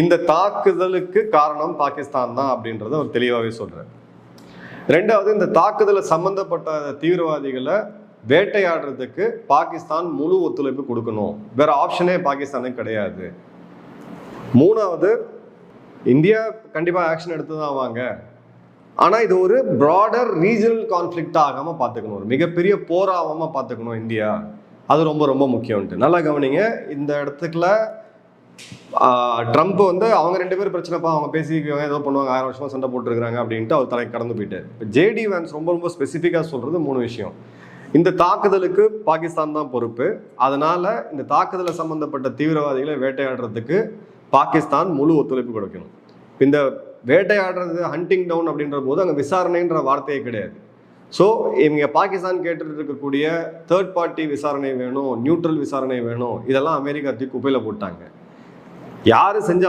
இந்த தாக்குதலுக்கு காரணம் பாகிஸ்தான் தான் அப்படின்றத அவர் தெளிவாகவே சொல்கிறார் ரெண்டாவது இந்த தாக்குதலை சம்பந்தப்பட்ட தீவிரவாதிகளை வேட்டையாடுறதுக்கு பாகிஸ்தான் முழு ஒத்துழைப்பு கொடுக்கணும். வேற ஆப்ஷனே பாகிஸ்தானுக்கு கிடையாது. மூணாவது இந்தியா கண்டிப்பாக ஆக்ஷன் எடுத்து தான் வாங்க ஆனால் இது ஒரு ப்ராடர் ரீஜனல் கான்ஃப்ளிக்ட் ஆகாமல் பார்த்துக்கணும். ஒரு மிகப்பெரிய போராகாமல் பார்த்துக்கணும் இந்தியா. அது ரொம்ப ரொம்ப முக்கியம்ட்டு நல்லா கவனிங்க இந்த இடத்துக்குள்ள ட்ரம்ப் வந்து அவங்க ரெண்டு பேரும் பிரச்சனைப்பா அவங்க பேசிக்குவாங்க ஏதோ பண்ணுவாங்க ஆயிரம் வருஷமா சண்டை போட்டுருக்காங்க அப்படின்ட்டு அவர் தலைக்கு கடந்து போயிட்டார். இப்போ ஜேடி வேன்ஸ் ரொம்ப ரொம்ப ஸ்பெசிஃபிக்காக சொல்கிறது மூணு விஷயம். இந்த தாக்குதலுக்கு பாகிஸ்தான் தான் பொறுப்பு. அதனால இந்த தாக்குதலை சம்மந்தப்பட்ட தீவிரவாதிகளை வேட்டையாடுறதுக்கு பாகிஸ்தான் முழு ஒத்துழைப்பு கொடுக்கணும். இந்த வேட்டையாடுறது ஹண்டிங் டவுன் அப்படின்ற போது அங்கே விசாரணைன்ற வார்த்தையே கிடையாது. ஸோ இவங்க பாகிஸ்தான் கேட்டுட்டு இருக்கக்கூடிய தேர்ட் பார்ட்டி விசாரணை வேணும் நியூட்ரல் விசாரணை வேணும் இதெல்லாம் அமெரிக்கா தூக்கி குப்பையில் போட்டாங்க. யாரு செஞ்சா